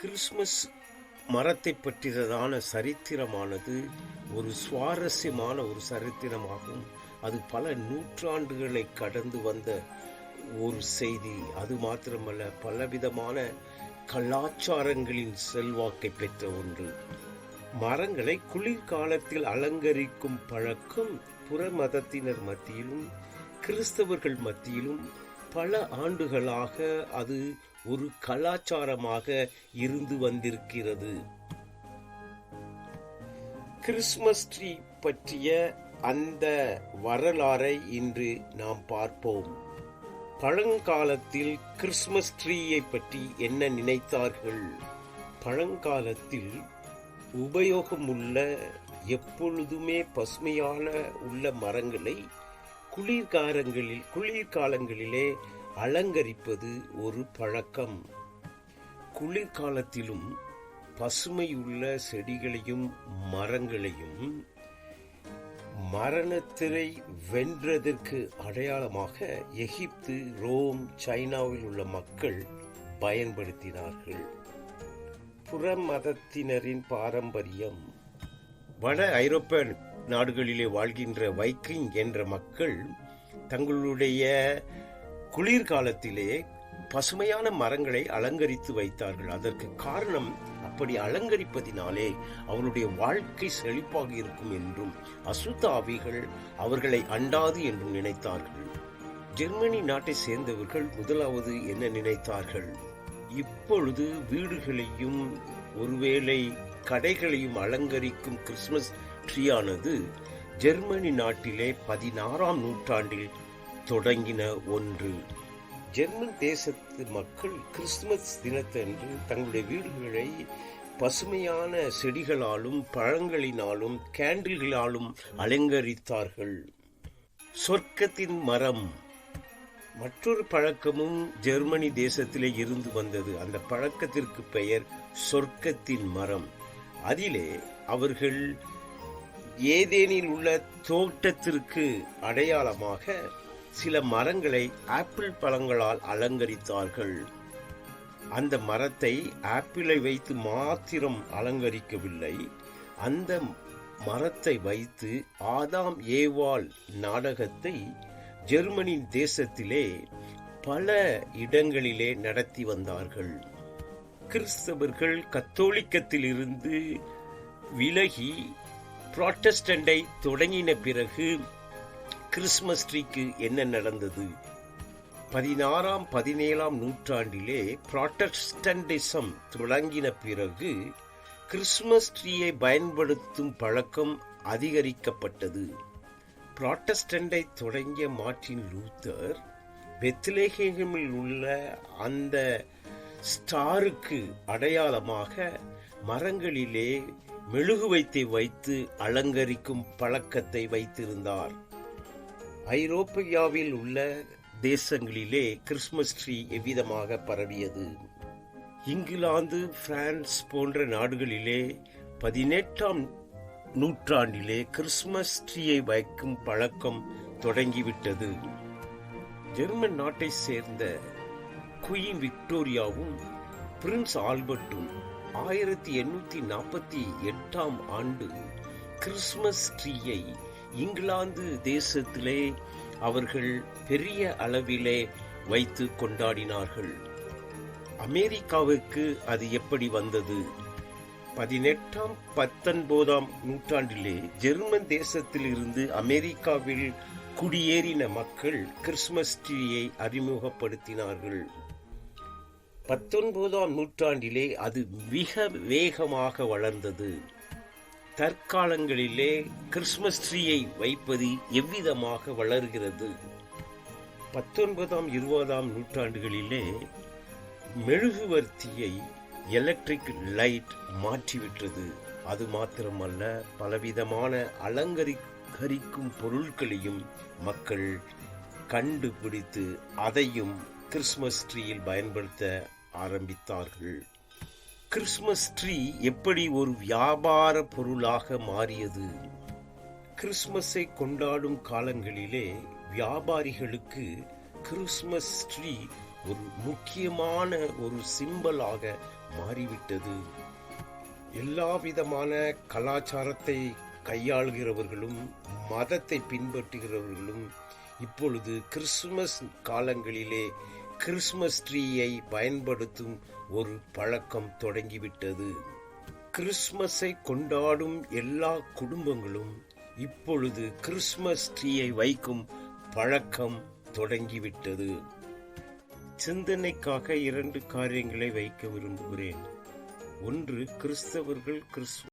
Christmas மரத்தை பற்றியதான சரித்திரமானது ஒரு சுவாரஸ்யமான ஒரு சரித்திரமாகும். அது பல நூற்றாண்டுகளை கடந்து வந்த ஒரு செய்தி. அது மாத்திரமல்ல பலவிதமான கலாச்சாரங்களின் செல்வாக்கை பெற்ற ஒன்று. மரங்களை குளிர்காலத்தில் அலங்கரிக்கும் பழக்கம் புற மதத்தினர் மத்தியிலும் கிறிஸ்தவர்கள் மத்தியிலும் பல ஆண்டுகளாக அது ஒரு கலாச்சாரமாக இருந்து வந்திருக்கிறது. கிறிஸ்மஸ் ட்ரீ பற்றிய அந்த வரலாறை இன்று நாம் பார்ப்போம். பழங்காலத்தில் கிறிஸ்மஸ் ட்ரீயை பற்றி என்ன நினைத்தார்கள்? பழங்காலத்தில் உபயோகமுள்ள எப்பொழுதுமே பசுமையான உள்ள மரங்களை குளிர்காலங்களில் குளிர்காலங்களிலே அலங்கரிப்பது ஒரு பழக்கம். குளிர்காலத்திலும் பசுமையுள்ள செடிகளையும் மரங்களையும் மரணத்திரை வென்றதற்கு அடையாளமாக எகிப்து ரோம் சைனாவில் உள்ள மக்கள் பயன்படுத்தினார்கள். புறமதத்தினரின் பாரம்பரியம். வட ஐரோப்பிய நாடுகளிலே வாழ்கின்ற வைக்கிங் என்ற மக்கள் தங்களுடைய குளிர்காலத்திலே பசுமையான மரங்களை அலங்கரித்து வைத்தார்கள். அதற்கு காரணம் அப்படி அலங்கரிப்பதினாலே அவருடைய வாழ்க்கை செழிப்பாக இருக்கும் என்றும் அசுத்த ஆவிகள் அவர்களை அண்டாது என்றும் நினைத்தார்கள். ஜெர்மனி நாட்டை சேர்ந்தவர்கள் முதலாவது என்ன நினைத்தார்கள்? இப்பொழுது வீடுகளையும் ஒருவேளை கடைகளையும் அலங்கரிக்கும் கிறிஸ்துமஸ் ட்ரீயானது ஜெர்மனி நாட்டிலே பதினாறாம் நூற்றாண்டில் தொடங்கின ஒன்று. ஜெர்மன் தேசத்து மக்கள் கிறிஸ்துமஸ் தினத்தன்று தங்களுடைய வீடுகளை பசுமையான செடிகளாலும் பழங்களினாலும் கேண்டில்களாலும் அலங்கரித்தார்கள். சொர்க்கத்தின் மரம். மற்றொரு பழக்கமும் ஜெர்மனி தேசத்திலே இருந்து வந்தது. அந்த பழக்கத்திற்கு பெயர் சொர்க்கத்தின் மரம். அதிலே அவர்கள் ஏதேனில் உள்ள தோட்டத்திற்கு அடையாளமாக சில மரங்களை ஆப்பிள் பழங்களால் அலங்கரித்தார்கள். அந்த மரத்தை ஆப்பிளை வைத்து மாத்திரம் அலங்கரிக்கவில்லை. அந்த மரத்தை வைத்து ஆதாம் ஏவாள் நாடகத்தை ஜெர்மனி தேசத்திலே பல இடங்களிலே நடத்தி வந்தார்கள். கிறிஸ்தவர்கள் கத்தோலிக்கத்திலிருந்து விலகி புராட்டஸ்டண்டை தொடங்கின பிறகு கிறிஸ்மஸ் ட்ரீக்கு என்ன நடந்தது? பதினாறாம் பதினேழாம் நூற்றாண்டிலே புராட்டஸ்டன்டிசம் தொடங்கின பிறகு கிறிஸ்மஸ் ட்ரீயை பயன்படுத்தும் பழக்கம் அதிகரிக்கப்பட்டது. புராட்டஸ்டண்டை தொடங்கிய மார்டின் லூத்தர் பெத்லேஹேமில் உள்ள அந்த ஸ்டாருக்கு அடையாளமாக மரங்களிலே மெழுகுவைத்தை வைத்து அலங்கரிக்கும் பழக்கத்தை வைத்திருந்தார். ஐரோப்பியாவில் உள்ள தேசங்களிலே கிறிஸ்துமஸ் ட்ரீ எவ்விதமாக பரவியது? இங்கிலாந்து பிரான்ஸ் போன்ற நாடுகளிலே பதினெட்டாம் நூற்றாண்டிலே கிறிஸ்துமஸ் ட்ரீயை வைக்கும் பழக்கம் தொடங்கிவிட்டது. ஜெர்மன் நாட்டை சேர்ந்த குயின் விக்டோரியாவும் பிரின்ஸ் ஆல்பர்ட்டும் ஆயிரத்தி எண்ணூத்தி நாற்பத்தி எட்டாம் ஆண்டு கிறிஸ்துமஸ் ட்ரீயை இங்கிலாந்து தேசத்திலே அவர்கள் பெரிய அளவிலே வைத்து கொண்டாடினார்கள். அமெரிக்காவுக்கு அது எப்படி வந்தது? பதினெட்டாம் பத்தொன்பதாம் நூற்றாண்டிலே ஜெர்மன் தேசத்திலிருந்து அமெரிக்காவில் குடியேறின மக்கள் கிறிஸ்துமஸ் ட்ரீயை அறிமுகப்படுத்தினார்கள். பத்தொன்பதாம் நூற்றாண்டிலே அது மிக வேகமாக வளர்ந்தது. தற்காலங்களிலே கிறிஸ்துமஸ் ட்ரீயை வைப்பது எவ்விதமாக வளர்கிறது? பத்தொன்பதாம் இருபதாம் நூற்றாண்டுகளிலே மெழுகுவர்த்தியை எலக்ட்ரிக் லைட் மாற்றிவிட்டது. அது மாத்திரமல்ல பலவிதமான அலங்கரிக்கும் பொருட்களையும் மக்கள் கண்டுபிடித்து அதையும் கிறிஸ்துமஸ் ட்ரீயில் பயன்படுத்த ஆரம்பித்தார்கள். கிறிஸ்துமஸ் ட்ரீ எப்படி ஒரு வியாபார பொருளாக மாறியது? கிறிஸ்மஸை கொண்டாடும் காலங்களிலே வியாபாரிகளுக்கு கிறிஸ்மஸ் ட்ரீ ஒரு முக்கியமான ஒரு சிம்பலாக மாறிவிட்டது. எல்லா விதமான கலாச்சாரத்தை கையாளுகிறவர்களும் மதத்தை பின்பற்றுகிறவர்களும் இப்பொழுது கிறிஸ்துமஸ் காலங்களிலே கிறிஸ்துமஸ் ட்ரீயை பயன்படுத்தும் ஒரு பழக்கம் தொடங்கிவிட்டது. கிறிஸ்துமஸை கொண்டாடும் எல்லா குடும்பங்களும் இப்பொழுது கிறிஸ்துமஸ் ட்ரீயை வைக்கும் பழக்கம் தொடங்கிவிட்டது. சிந்தனைக்காக இரண்டு காரியங்களை வைக்க விரும்புகிறேன். ஒன்று கிறிஸ்தவர்கள் கிறிஸ்து